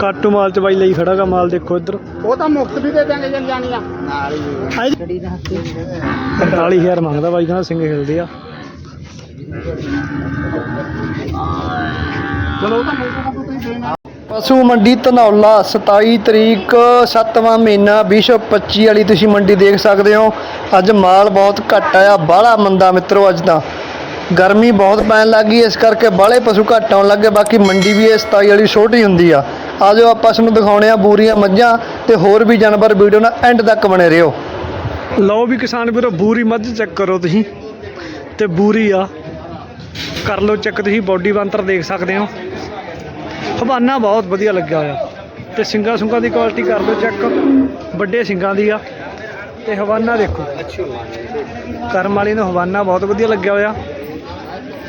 ਕਾਟੂ ਮਾਲ ਚ ਬਾਈ ਲਈ ਖੜਾਗਾ ਮਾਲ ਦੇਖੋ ਇੱਧਰ। ਉਹ ਤਾਂ ਮੁਫਤ ਵੀ ਦੇ ਦਾਂਗੇ ਜਨ ਜਾਣੀਆਂ ਨਾਲ ਹੀ। ਆਈ 45000 ਮੰਗਦਾ ਬਾਈ ਕਹਿੰਦਾ ਸਿੰਘ ਹਿਲਦੇ ਆ। ਚਲੋ ਤਾਂ ਤੁਸੀਂ ਦੇਣਾ ਪਸ਼ੂ ਮੰਡੀ ਧਨੌਲਾ 27 ਤਰੀਕ 7ਵਾਂ ਮਹੀਨਾ 2025 ਵਾਲੀ ਤੁਸੀਂ ਮੰਡੀ ਦੇਖ ਸਕਦੇ ਹੋ। ਅੱਜ ਮਾਲ ਬਹੁਤ ਘੱਟ ਆਇਆ ਬਾਹਲਾ ਮੰਦਾ ਮਿੱਤਰੋ ਅੱਜ ਤਾਂ। ਗਰਮੀ ਬਹੁਤ ਪੈਣ ਲੱਗੀ ਇਸ ਕਰਕੇ ਬਾਹਲੇ ਪਸ਼ੂ ਘੱਟ ਆਉਣ ਲੱਗੇ ਬਾਕੀ ਮੰਡੀ ਵੀ ਇਹ 27 ਵਾਲੀ ਛੋਟੀ ਹੁੰਦੀ ਆ। ਆਜੋ ਆਪਾਂ ਤੁਹਾਨੂੰ ਦਿਖਾਉਣੇ ਆ ਬੂਰੀਆਂ ਮੱਝਾਂ ਤੇ ਹੋਰ ਵੀ ਜਾਨਵਰ ਵੀਡੀਓ ਨਾਲ ਐਂਡ ਤੱਕ ਬਣੇ ਰਹੋ। ਲਓ ਵੀ ਕਿਸਾਨ ਵੀਰੋ, ਬੂਰੀ ਮੱਝ ਚੈੱਕ ਕਰੋ ਤੁਸੀਂ। ਤੇ ਬੂਰੀ ਆ। ਕਰ ਲਓ ਚੈੱਕ ਤੁਸੀਂ ਬਾਡੀ ਬੰਤਰ ਦੇਖ ਸਕਦੇ ਹੋ। ਹਵਾਨਾ ਬਹੁਤ ਵਧੀਆ ਲੱਗਿਆ ਹੋਇਆ। ਤੇ ਸਿੰਗਾ ਸੁੰਗਾ ਦੀ ਕੁਆਲਿਟੀ ਕਰ ਲਓ ਚੈੱਕ ਵੱਡੇ ਸਿੰਗਾਂ ਦੀ ਆ। ਤੇ ਹਵਾਨਾ ਦੇਖੋ। ਕਰਮ ਵਾਲੀ ਨੂੰ ਹਵਾਨਾ ਬਹੁਤ ਵਧੀਆ ਲੱਗਿਆ ਹੋਇਆ।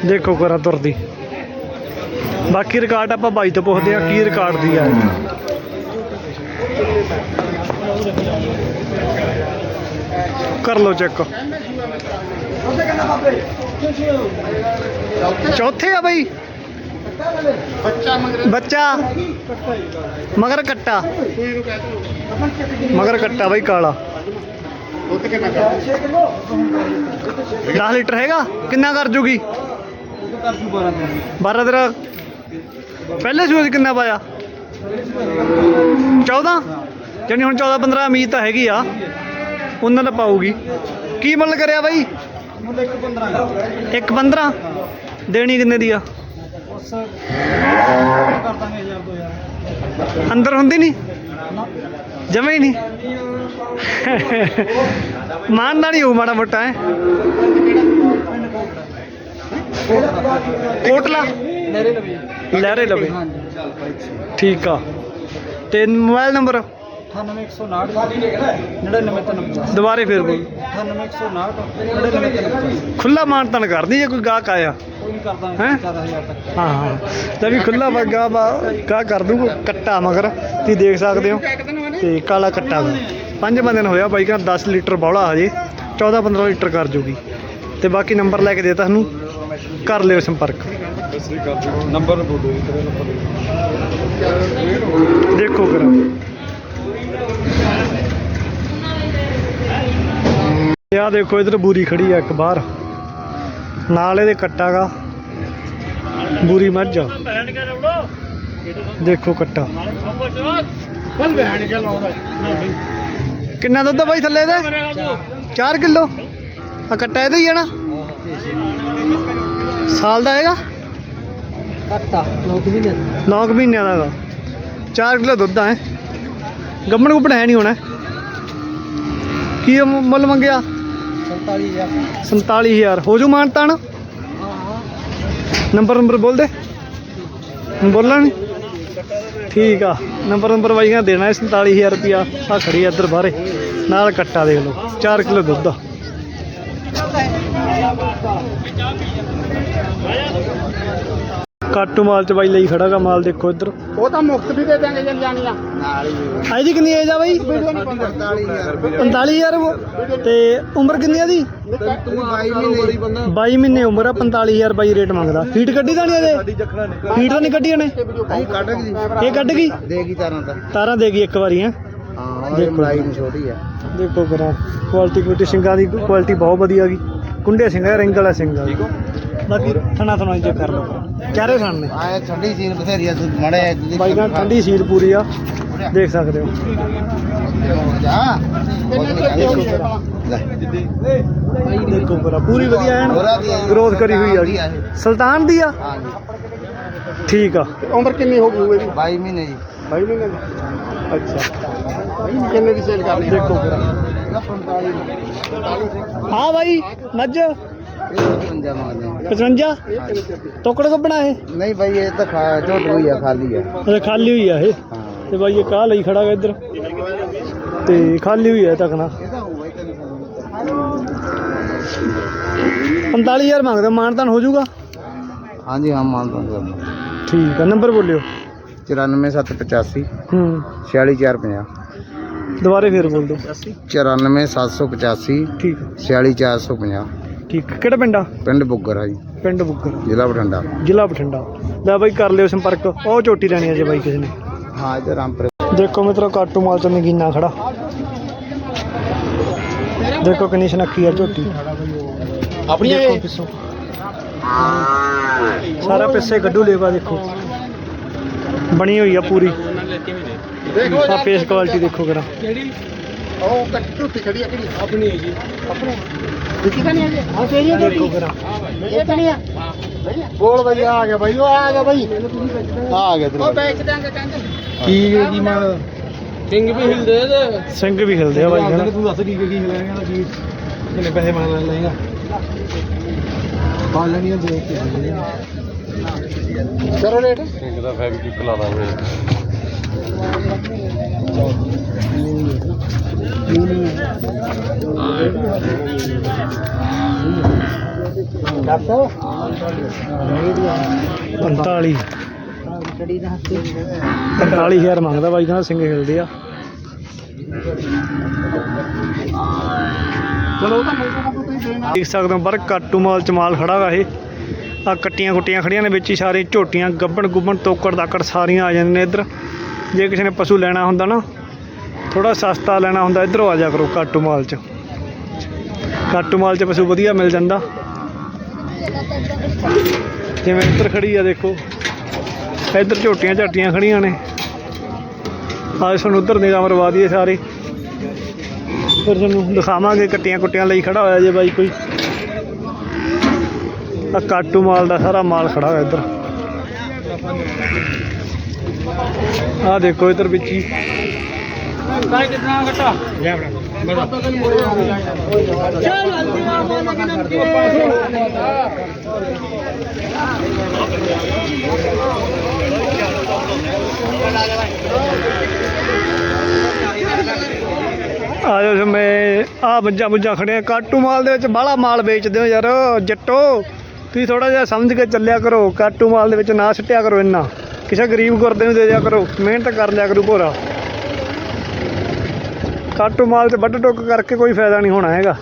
ਦੇਖੋ ਕਰਾ ਤੁਰਦੀ। ਬਾਕੀ ਰਿਕਾਰਡ ਆਪਾਂ ਬਾਈ ਤੋਂ ਪੁੱਛਦੇ ਆ ਕੀ ਰਿਕਾਰਡ ਦੀ ਆ। ਕਰ ਲਓ ਚੈੱਕ ਚੌਥੇ ਆ ਬਈ। ਬੱਚਾ। ਮੰਗਰੇ ਬੱਚਾ ਮਗਰ ਕੱਟਾ। ਮਗਰ ਕੱਟਾ ਬਈ ਕਾਲਾ। ਦੁੱਧ ਕਿੰਨਾ ਕਰ 10 ਲੀਟਰ ਹੈਗਾ? ਕਿੰਨਾ ਕਰ ਜੂਗੀ? 12 ਤੇਰਾ। ਪਹਿਲੇ ਸੂਜ ਕਿੰਨਾ ਪਾਇਆ? 14 ਜਾਨੀ ਹੁਣ 14 15 ਉਮੀਦ ਤਾਂ ਹੈਗੀ ਆ। ਉਹਨਾਂ ਦਾ ਪਾਊਗੀ। ਕੀ ਮੁੱਲ ਕਰਿਆ ਬਾਈ? ਇੱਕ 15 ਦੇਣੀ ਕਿੰਨੇ ਦੀ ਆ? ਅੰਦਰ ਹੁੰਦੀ ਨਹੀਂ? ਜਮੇ ਹੀ ਨਹੀਂ। ਮਾਨਦਾ ਨਹੀਂ ਹੋਊ ਮਾੜਾ ਮੋਟਾ, ਹੈ। ਕੋਟਲਾ। ਲਹਿਰੇ ਲਵੇ। ਠੀਕ ਆ। ਤੇ ਮੋਬਾਈਲ ਨੰਬਰ? 98 ਦੁਬਾਰੇ ਫੇਰ ਬੋਲ। 98 ਖੁੱਲਾ ਮਾਨਤਨ ਕਰਦੀ ਜੇ ਕੋਈ ਗਾਹਕ ਆਇਆ। ਕੋਈ ਨਹੀਂ ਕਰਦਾ ਹੈਂ? 10000 ਤੱਕ। ਹਾਂ ਹਾਂ। ਤੇ ਵੀ ਖੁੱਲਾ ਵਗਾ ਵਾ ਕਾ ਕਰ ਦੂੰ ਕੱਟਾ ਮਗਰ ਤੁਸੀਂ ਦੇਖ ਸਕਦੇ ਹੋ। ਤੇ ਕਾਲਾ ਕੱਟਾ ਪੰਜ ਬੰਦੇ ਨੂੰ ਹੋਇਆ ਬਾਈ ਕਹਿੰਦਾ 10 ਲੀਟਰ ਬੌਲਾ ਹਜੇ। 14 15 ਲੀਟਰ ਕਰ ਜੂਗੀ। ਤੇ ਬਾਕੀ ਨੰਬਰ ਲੈ ਕੇ ਦੇਤਾ ਤੁਹਾਨੂੰ ਕਰ ਲਿਓ ਸੰਪਰਕ। ਨੰਬਰ ਬੋਲੋ ਦੇਖੋ ਕਰਾ ਆ ਦੇਖੋ ਇਧਰ ਬੂਰੀ ਖੜੀ ਆ ਇੱਕ ਬਾਹਰ। ਨਾਲ ਇਹਦੇ ਕੱਟਾਗਾ ਬੂਰੀ ਮੱਝ। ਆ ਦੇਖੋ ਕੱਟਾ। ਕਿੰਨਾ ਦੁੱਧ ਆ ਬਾਈ ਥੱਲੇ ਇਹਦਾ? 4 ਕਿਲੋ। ਆ ਕੱਟਾ ਇਹਦਾ ਹੀ ਆ ਨਾ। ਸਾਲ ਦਾ ਹੈਗਾ? ਕੱਟਾ ਲੋਕ ਵੀ ਨੇ 9 ਮਹੀਨਿਆਂ ਦਾ ਹੈਗਾ 4 ਕਿਲੋ ਦੁੱਧ ਆ ਹੈ। ਗੱਮਣ ਗੁੱਪਣ ਹੈ ਨਹੀਂ ਹੋਣਾ। ਕੀ ਮੁੱਲ ਮੰਗਿਆ? 47000 47000 ਹੋ ਜੂ ਮਾਨਤਾਨ ਨੰਬਰ ਨੰਬਰ ਬੋਲ ਦੇ। ਬੋਲਣਾ? ਠੀਕ ਆ। ਨੰਬਰ ਨੰਬਰ ਬਾਈਆਂ ਦੇਣਾ ਹੈ 47000 ਰੁਪਿਆ ਆ ਖੜੀ ਇੱਧਰ ਬਾਹਰੇ। ਨਾਲ ਕੱਟਾ ਦੇਖ ਲਓ। 4 ਕਿਲੋ ਦੁੱਧ ਆ। ਕਾਟੂ ਮਾਲ ਚ ਬਾਈ ਲਈ ਖੜਾਗਾ ਮਾਲ ਦੇਖੋ ਇੱਧਰ। ਉਹ ਤਾਂ ਮੁਫਤ ਵੀ ਦੇ ਦਾਂਗੇ ਜਨ ਜਾਣੀਆਂ ਨਾਲ ਹੀ। ਆਈ ਦੀ ਕਿੰਨੀ ਏਜ ਆ ਬਾਈ? ਵੀਡੀਓ ਨਹੀਂ 45000 45000 ਉਹ। ਤੇ ਉਮਰ ਕਿੰਨੀ ਆ ਦੀ? ਤੂੰ 22 ਮਹੀਨੇ ਬੰਦਾ 22 ਮਹੀਨੇ ਉਮਰ ਆ 45000 ਬਾਈ ਰੇਟ ਮੰਗਦਾ। ਫੀਟ ਕੱਢੀ ਤਾਂ ਨਹੀਂ ਇਹਦੇ ਫੀਟ ਤਾਂ ਨਹੀਂ ਕੱਢੀ ਇਹਨੇ ਅਸੀਂ ਕੱਢ ਗਈ। ਇਹ ਕੱਢ ਗਈ? ਦੇਗੀ ਤਾਰਾਂ ਤਾਂ। ਤਾਰਾਂ ਦੇ ਗਈ ਇੱਕ ਵਾਰੀ ਹੈ? ਹਾਂ ਦੇਖੋ। ਛੋਟੀ ਆ। ਦੇਖੋ ਕਰਾ ਕੁਆਲਿਟੀ ਕੁਆਲਿਟੀ ਸਿੰਘਾਂ ਦੀ ਕੁਆਲਿਟੀ ਬਹੁਤ ਵਧੀਆ ਗਈ। ਕੁੰਡੇ ਸਿੰਘਾ ਰਿੰਗ ਵਾਲਾ ਸਿੰਘ ਆ। ਬਾਕੀ ਥਣਾ ਥਣਾ ਚੈੱਕ ਕਰ ਲਓ। ਚਾਰੇ ਥਣ ਨੇ ਆਏ ਠੰਡੀ ਸੀਲ ਬਥੇਰੀ ਆ ਤੂੰ ਮੜੇ ਬਾਈ ਨਾਲ ਠੰਡੀ ਸੀਲ ਪੂਰੀ ਆ ਦੇਖ ਸਕਦੇ ਹੋ। ਜਾ ਦੇਖੋ ਕਰਾ ਪੂਰੀ ਵਧੀਆ ਐਨ ਗਰੋਥ ਕਰੀ ਹੋਈ ਆ ਜੀ। ਸੁਲਤਾਨ ਦੀ ਆ? ਹਾਂਜੀ। ਠੀਕ ਆ। ਉਮਰ ਕਿੰਨੀ ਹੋ ਗਈ ਇਹਦੀ 22 ਮਹੀਨੇ ਜੀ। 22 ਮਹੀਨੇ ਦੀ? ਅੱਛਾ। ਕਿੰਨੇ ਦੀ ਸੇਲ ਕਰਨੀ ਦੇਖੋ ਕਰਾ ਹਾਂ ਬਾਈ ਮੱਝ। 55 ਮੰਗਦੇ 55 ਟੋਕੜ ਕੱਪਣਾ ਇਹ? ਨਹੀਂ ਭਾਈ ਇਹ ਤਾਂ ਖਾ ਝੋਟ ਹੋਈ ਆ ਖਾਲੀ ਆ। ਇਹ ਖਾਲੀ ਹੋਈ ਆ ਇਹ? ਹਾਂ। ਤੇ ਬਾਈ ਇਹ ਕਾਹ ਲਈ ਖੜਾ ਗਾ ਇੱਧਰ? ਤੇ ਖਾਲੀ ਹੋਈ ਹੈ ਹੀ ਤੈਨੂੰ 45000 ਮੰਗਦਾ ਮਾਨਤਾਨ ਹੋ ਜਾਊਗਾ? ਹਾਂਜੀ ਹਾਂ ਮੰਨਦਾ ਤੁਹਾਨੂੰ ਠੀਕ ਆ ਨੰਬਰ ਬੋਲਿਓ। 94785 ਹੂੰ। 46450 ਦੁਬਾਰੇ ਫੇਰ ਬੋਲ ਦਿਓ। 94785 ਠੀਕ ਆ, 46450 ਠੀਕ ਕਿਹੜਾ ਪਿੰਡ ਆ? ਪਿੰਡ ਬੁੱਗਰ ਆ ਜੀ। ਪਿੰਡ ਬੁੱਕਰ ਜ਼ਿਲ੍ਹਾ ਬਠਿੰਡਾ। ਜ਼ਿਲ੍ਹਾ ਬਠਿੰਡਾ। ਲੈ ਬਾਈ ਕਰ ਲਿਓ ਸੰਪਰਕ। ਉਹ ਝੋਟੀ ਲੈਣੀ ਆ ਜੇ ਬਾਈ ਕਿਸੇ ਨੇ। ਹਾਂ ਇੱਧਰ ਰਾਮਪੁਰ। ਦੇਖੋ ਮਿੱਤਰੋ ਕਾਟੂ ਮਾਲ ਚ ਨਗੀਨਾ ਖੜਾ। ਦੇਖੋ ਕਿੰਨੀ ਸੁਨੱਖੀ ਆ ਝੋਟੀ ਆਪਣੀ ਪਿੱਛੋਂ। ਸਾਰਾ ਪਿੱਛੇ ਕੱਢੂ ਲੇਵਾ ਦੇਖੋ। ਬਣੀ ਹੋਈ ਆ ਪੂਰੀ। ਦੇਖੋ ਆ ਫੇਸ ਕੁਆਲਿਟੀ ਦੇਖੋ ਕਰਾ ਉਹ ਕੱਟੀ ਝੂਠੀ ਖੜੀ ਆ ਕਿਹੜੀ ਆਪਣੀ ਹੈ ਜੀ ਆਪਣੀ ਦਿੱਤੀ ਤਾਂ ਨਹੀਂ ਹੈ ਹਾਂ ਤੇਰੀ ਦੇਖੋ ਕਰਾ ਇਹ ਤਾਂ ਨਹੀਂ ਆ। ਬੋਲ ਬਈ ਆ ਗਿਆ ਬਈ ਉਹ ਆ ਗਿਆ ਬਈ। ਆ ਆ ਗਿਆ ਉਹ ਵੇਚ ਦਾਂਗੇ ਕਹਿੰਦੇ। ਕੀ ਹੈ ਜੀ ਮਾਲ ਸਿੰਘ ਵੀ ਹਿਲਦੇ ਸਿੰਘ ਵੀ ਹਿਲਦੇ ਆ ਬਾਈ ਹਨਾ? ਤੂੰ ਦੱਸ ਕੀ ਕੀ ਹਿਲਾਏਗਾ ਦਾ ਕੀ? ਕਿੰਨੇ ਪੈਸੇ ਮੰਗ ਲਏਗਾ ਪਾ ਲੈਣੀਆਂ ਦੇਖ ਕੇ ਕਰੋ ਰੇਟ। ਸਿੰਘ ਦਾ ਫੈਬ ਕੀ ਖਿਲਾ ਦਾਂਗੇ 45 45000 ਮੰਗਦਾ ਬਾਈ, ਕਹਿੰਦਾ ਸਿੰਘ ਹਿਲਦੇ ਆ। ਚਲੋ। ਦੇਖ ਸਕਦੇ ਹੋ ਪਰ ਕਾਟੂ ਮਾਲ ਚ ਮਾਲ ਖੜਾ ਵਾ ਇਹ। ਆ ਕੱਟੀਆਂ ਕੁੱਟੀਆਂ ਖੜੀਆਂ ਨੇ ਵਿੱਚ ਹੀ ਸਾਰੇ ਝੋਟੀਆਂ ਗੱਬਣ ਗੁੱਬਣ ਤੋਕੜ ਦਾਕੜ ਸਾਰੀਆਂ ਆ ਜਾਂਦੀਆਂ ਨੇ ਇੱਧਰ। ਜੇ ਕਿਸੇ ਨੇ ਪਸ਼ੂ ਲੈਣਾ ਹੁੰਦਾ ਨਾ ਥੋੜਾ ਸਸਤਾ ਲੈਣਾ ਹੁੰਦਾ, ਇੱਧਰੋਂ ਆ ਜਾ ਕਰੋ ਕਾਟੂ ਮਾਲ ਚ। ਕਾਟੂ ਮਾਲ ਚ ਪਸ਼ੂ ਵਧੀਆ ਮਿਲ ਜਾਂਦਾ। ਜਿਵੇਂ ਇੱਧਰ ਖੜੀ ਆ ਦੇਖੋ, ਇੱਧਰ ਝੋਟੀਆਂ ਝਾਟੀਆਂ ਖੜੀਆਂ ਨੇ। ਆਜ ਸਾਨੂੰ ਉੱਧਰ ਨਿਗਾਹ ਮਰਵਾ ਦਈਏ ਸਾਰੇ। ਫਿਰ ਤੁਹਾਨੂੰ ਦਿਖਾਵਾਂਗੇ ਕੱਟੀਆਂ ਕੁੱਟੀਆਂ ਲਈ ਖੜਾ ਹੋਇਆ ਜੇ ਬਾਈ ਕੋਈ। ਆ ਕਾਟੂ ਮਾਲ ਦਾ ਸਾਰਾ ਮਾਲ ਖੜਾ ਹੋਇਆ ਇੱਧਰ। ਆ ਦੇਖੋ ਇੱਧਰ ਵਿੱਚ ਹੀ। ਆ ਜਾਓ ਮੈਂ ਆ ਮੱਝਾਂ ਮੁੱਝਾਂ ਖੜੀਆਂ ਕਾਟੂ ਮਾਲ ਦੇ ਵਿੱਚ ਬਾਹਲਾ ਮਾਲ ਵੇਚਦੇ ਹੋ ਯਾਰ ਜੱਟੋ। ਤੁਸੀਂ ਥੋੜਾ ਜਿਹਾ ਸਮਝ ਕੇ ਚੱਲਿਆ ਕਰੋ ਕਾਟੂ ਮਾਲ ਦੇ ਵਿੱਚ ਨਾ ਸਿੱਟਿਆ ਕਰੋ ਇੰਨਾ। ਕਿਸੇ ਗਰੀਬ ਗੁਰਦੇ ਨੂੰ ਦੇ ਦਿਆ ਕਰੋ, ਮਿਹਨਤ ਕਰ ਲਿਆ ਕਰੂ ਭੋਰਾ। ਕਾਟੂ ਮਾਲ 'ਚ ਵੱਢ ਟੁੱਕ ਕਰਕੇ ਕੋਈ ਫਾਇਦਾ ਨਹੀਂ ਹੋਣਾ ਹੈਗਾ।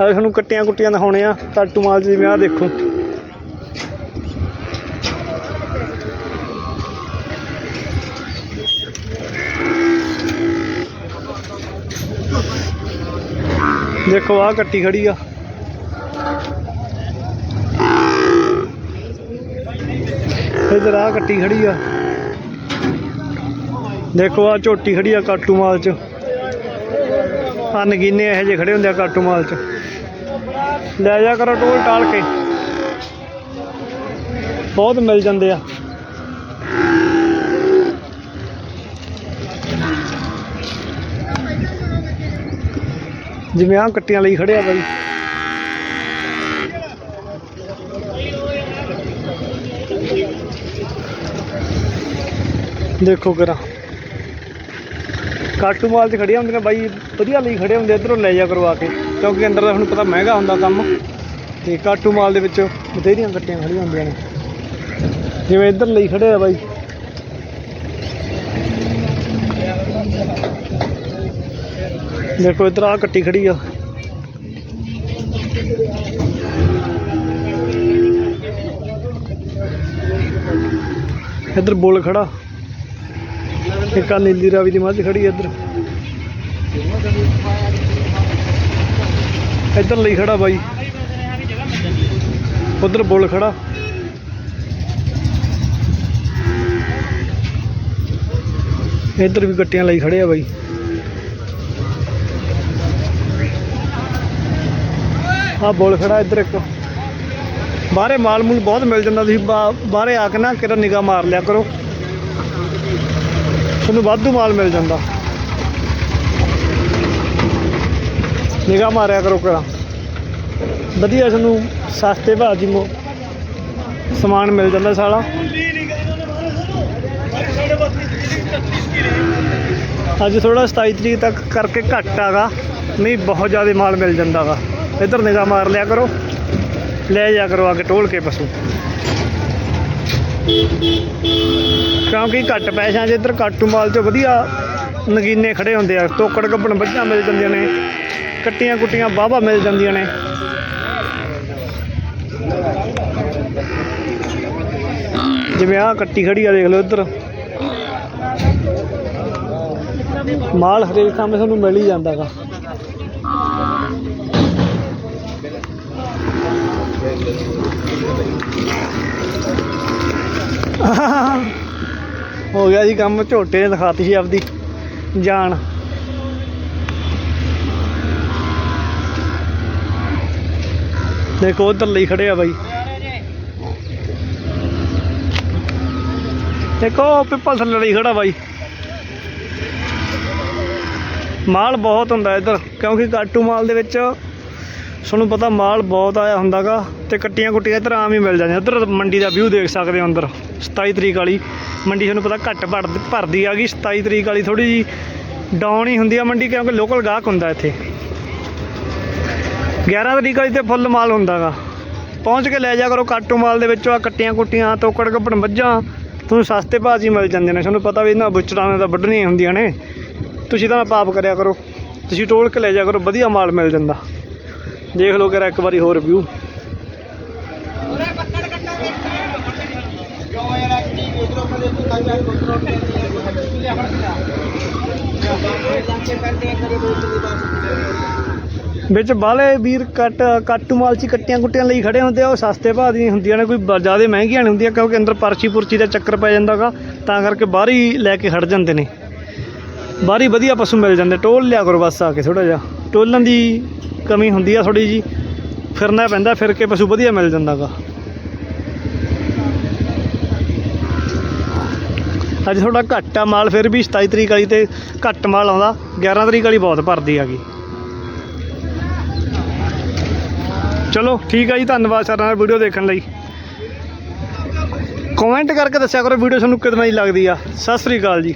ਆ ਤੁਹਾਨੂੰ ਕੱਟੀਆਂ ਕੁੱਟੀਆਂ ਦਿਖਾਉਣੇ ਆ ਕਾਟੂ ਮਾਲ 'ਚ ਜਿਵੇਂ ਆ ਦੇਖੋ। ਦੇਖੋ ਆ ਕੱਟੀ ਖੜੀ ਆ। ਇਧਰ ਆ ਕੱਟੀ ਖੜੀ ਆ। ਦੇਖੋ ਆ ਝੋਟੀ ਖੜੀ ਆ ਕਾਟੂ ਮਾਲ ਚ। ਆ ਨਗੀਨੇ ਇਹੋ ਜਿਹੇ ਖੜੇ ਹੁੰਦੇ ਆ ਕਾਟੂ ਮਾਲ ਚ। ਲੈ ਜਾ ਕਰੋ ਟੋਲ ਟਾਲ ਕੇ ਬਹੁਤ ਮਿਲ ਜਾਂਦੇ ਆ। ਜਿਵੇਂ ਆ ਕੱਟੀਆਂ ਲਈ ਖੜਿਆ ਬਾਈ। ਦੇਖੋ ਕਰਾ। ਕਾਟੂ ਮਾਲ 'ਚ ਖੜੀਆਂ ਹੁੰਦੀਆਂ, ਬਾਈ, ਵਧੀਆ ਲਈ ਖੜੇ ਹੁੰਦੇ, ਇਧਰੋਂ ਲੈ ਜਾ ਕਰਵਾ ਕੇ। ਕਿਉਂਕਿ ਅੰਦਰ ਦਾ ਤੁਹਾਨੂੰ ਪਤਾ ਮਹਿੰਗਾ ਹੁੰਦਾ ਕੰਮ। ਤੇ ਕਾਟੂ ਮਾਲ ਦੇ ਵਿੱਚ ਬਥੇਰੀਆਂ ਕੱਟੀਆਂ ਖੜੀਆਂ ਹੁੰਦੀਆਂ ਨੇ। ਜਿਵੇਂ ਇੱਧਰ ਲਈ ਖੜੇ ਆ ਬਾਈ। ਦੇਖੋ ਇੱਧਰ ਆ ਕੱਟੀ ਖੜੀ ਆ। ਇੱਧਰ ਬੁੱਲ ਖੜਾ। ਇੱਕ ਆ ਨੀਲੀ ਰਾਵੀ ਦੀ ਮੱਝ ਖੜੀ ਇੱਧਰ। ਇੱਧਰ ਲਈ ਖੜਾ ਬਾਈ। ਉਧਰ ਬੁੱਲ ਖੜਾ। ਇੱਧਰ ਵੀ ਗੱਟੀਆਂ ਲਈ ਖੜੇ ਆ ਬਾਈ। ਆ ਬੋਲ ਖੜਾ ਇੱਧਰ ਇੱਕ। ਬਾਹਰੇ ਮਾਲ ਮੂਲ ਬਹੁਤ ਮਿਲ ਜਾਂਦਾ ਤੁਸੀਂ ਬਾ- ਬਾਹਰੇ ਆ ਕੇ ਨਾ ਕਿਰਾ ਨਿਗਾਹ ਮਾਰ ਲਿਆ ਕਰੋ। ਤੁਹਾਨੂੰ ਵਾਧੂ ਮਾਲ ਮਿਲ ਜਾਂਦਾ। ਨਿਗਾਹ ਮਾਰਿਆ ਕਰੋ ਕਰਾ ਵਧੀਆ ਤੁਹਾਨੂੰ ਸਸਤੇ ਭਾਅ ਦੀ ਮੋ ਸਮਾਨ ਮਿਲ ਜਾਂਦਾ ਸਾਲਾ। ਅੱਜ ਥੋੜਾ 27 ਤਰੀਕ ਤੱਕ ਕਰਕੇ ਘੱਟ ਆਗਾ। ਨਹੀਂ, ਬਹੁਤ ਜ਼ਿਆਦਾ ਮਾਲ ਮਿਲ ਜਾਂਦਾਗਾ ਇੱਧਰ ਨਿਗਾਹ ਮਾਰ ਲਿਆ ਕਰੋ। ਲੈ ਜਾ ਕਰੋ ਅੱਗੇ, ਟੋਲ ਕੇ ਪਸ਼ੂ। ਕਿਉਂਕਿ ਘੱਟ ਪੈਸਿਆਂ 'ਚ ਇੱਧਰ ਕਾਟੂ ਮਾਲ 'ਚ ਵਧੀਆ ਨਗੀਨੇ ਖੜੇ ਹੁੰਦੇ ਆ, ਤੋਕੜ ਗੱਬਣ ਬੱਝਾਂ ਮਿਲ ਜਾਂਦੀਆਂ ਨੇ, ਕੱਟੀਆਂ ਕੁੱਟੀਆਂ ਬਾਵਾ ਮਿਲ ਜਾਂਦੀਆਂ ਨੇ। ਜਿਵੇਂ ਆਹ ਕੱਟੀ ਖੜੀ ਆ, ਦੇਖ ਲਓ ਇੱਧਰ। ਮਾਲ ਹਰੇਕ ਥਾਂ 'ਤੇ ਤੁਹਾਨੂੰ ਮਿਲ ਹੀ ਜਾਂਦਾਗਾ ਹੋ ਗਿਆ ਜੀ ਕੰਮ, ਝੋਟੇ ਨੇ ਦਿਖਾਤੀ ਸੀ ਆਪਦੀ ਜਾਨ। ਦੇਖੋ ਉਧਰ ਲਈ ਖੜੇ ਆ ਬਾਈ। ਦੇਖੋ ਪਿੱਪਲ ਥੱਲੇ ਲਈ ਖੜਾ ਬਾਈ। ਮਾਲ ਬਹੁਤ ਹੁੰਦਾ ਇੱਧਰ, ਕਿਉਂਕਿ ਕਾਟੂ ਮਾਲ ਦੇ ਵਿੱਚ ਤੁਹਾਨੂੰ ਪਤਾ ਮਾਲ ਬਹੁਤ ਆਇਆ ਹੁੰਦਾਗਾ ਤੇ ਕੱਟੀਆਂ ਕੁੱਟੀਆਂ ਇੱਧਰ ਆਮ ਹੀ ਮਿਲ ਜਾਂਦੀਆਂ। ਇੱਧਰ ਮੰਡੀ ਦਾ ਵਿਊ ਦੇਖ ਸਕਦੇ ਹੋ ਅੰਦਰ 27 ਤਰੀਕ ਵਾਲੀ। ਮੰਡੀ ਤੁਹਾਨੂੰ ਪਤਾ ਘੱਟ ਭਰ- ਭਰਦੀ ਆ ਗਈ 27 ਤਰੀਕ ਵਾਲੀ ਥੋੜੀ ਜੀ ਡਾਊਨ ਹੀ ਹੁੰਦੀ ਆ ਮੰਡੀ ਕਿਉਂਕਿ ਲੋਕਲ ਗਾਹਕ ਹੁੰਦਾ ਇੱਥੇ। 11 ਤਰੀਕ ਵਾਲੀ ਤੇ ਫੁੱਲ ਮਾਲ ਹੁੰਦਾਗਾ। ਪਹੁੰਚ ਕੇ ਲੈ ਜਾ ਕਰੋ ਕਾਟੂ ਮਾਲ ਦੇ ਵਿੱਚੋਂ ਆ ਕੱਟੀਆਂ ਕੁੱਟੀਆਂ, ਤੋਕੜ ਕੱਪੜ ਮੱਝਾਂ, ਤੁਹਾਨੂੰ ਸਸਤੇ ਭਾਅ 'ਚ ਹੀ ਮਿਲ ਜਾਂਦੇ ਨੇ। ਤੁਹਾਨੂੰ ਪਤਾ ਵੀ ਇਹਨਾਂ ਬੁੱਚੜਾਂ ਨੇ ਤਾਂ ਵੱਢਣੀਆਂ ਹੁੰਦੀਆਂ ਨੇ। ਤੁਸੀਂ ਤਾਂ ਪਾਪ ਕਰਿਆ ਕਰੋ। ਤੁਸੀਂ ਟੋਲ ਕੇ ਲੈ ਜਾ ਕਰੋ, ਵਧੀਆ ਮਾਲ ਮਿਲ ਜਾਂਦਾ। ਦੇਖ ਲਓ ਕਿਰਾ ਇੱਕ ਵਾਰੀ ਹੋਰ ਵਿਊ ਵਿੱਚ ਬਾਲੇ ਵੀਰ ਕੱਟ, ਕੱਟੂ ਮਾਲ ਕੱਟੀਆਂ ਕੁੱਟੀਆਂ ਲਈ ਖੜੇ ਹੁੰਦੇ ਆ, ਉਹ ਸਸਤੇ ਭਾਅ ਦੀਆਂ ਹੁੰਦੀਆਂ ਨੇ, ਕੋਈ ਜ਼ਿਆਦਾ ਮਹਿੰਗੀਆਂ ਨਹੀਂ ਹੁੰਦੀਆਂ, ਕਿਉਂਕਿ ਅੰਦਰ ਪਰਚੀ ਪੁਰਚੀ ਦਾ ਚੱਕਰ ਪੈ ਜਾਂਦਾਗਾ ਤਾਂ ਕਰਕੇ ਬਾਹਰ ਹੀ ਲੈ ਕੇ ਖੜ ਜਾਂਦੇ ਨੇ। ਬਾਹਰ ਹੀ ਵਧੀਆ ਪਸ਼ੂ ਮਿਲ ਜਾਂਦੇ, ਟੋਲ ਲਿਆ ਕਰੋ ਬਸ ਆ ਕੇ ਥੋੜਾ ਜਿਹਾ। ਟੋਲਣ ਦੀ ਕਮੀ ਹੁੰਦੀ ਆ ਥੋੜੀ ਜੀ ਫਿਰਨਾ ਪੈਂਦਾ, ਫਿਰ ਕੇ ਪਸ਼ੂ ਵਧੀਆ ਮਿਲ ਜਾਂਦਾਗਾ। ਅੱਜ ਥੋੜਾ ਘੱਟ ਆ ਮਾਲ, ਫਿਰ ਵੀ 27 ਤਰੀਕ ਵਾਲੀ ਤੇ ਘੱਟ ਮਾਲ ਆਉਂਦਾ 11 ਤਰੀਕ ਵਾਲੀ ਬਹੁਤ ਭਰਦੀ ਹੈਗੀ। ਚਲੋ, ਠੀਕ ਆ ਜੀ, ਧੰਨਵਾਦ ਸਾਰਿਆਂ ਦਾ ਵੀਡੀਓ ਦੇਖਣ ਲਈ। ਕਮੈਂਟ ਕਰਕੇ ਦੱਸਿਆ ਕਰੋ, ਵੀਡੀਓ ਤੁਹਾਨੂੰ ਕਿਦਾਂ ਦੀ ਲੱਗਦੀ ਆ। ਸਤਿ ਸ੍ਰੀ ਅਕਾਲ ਜੀ।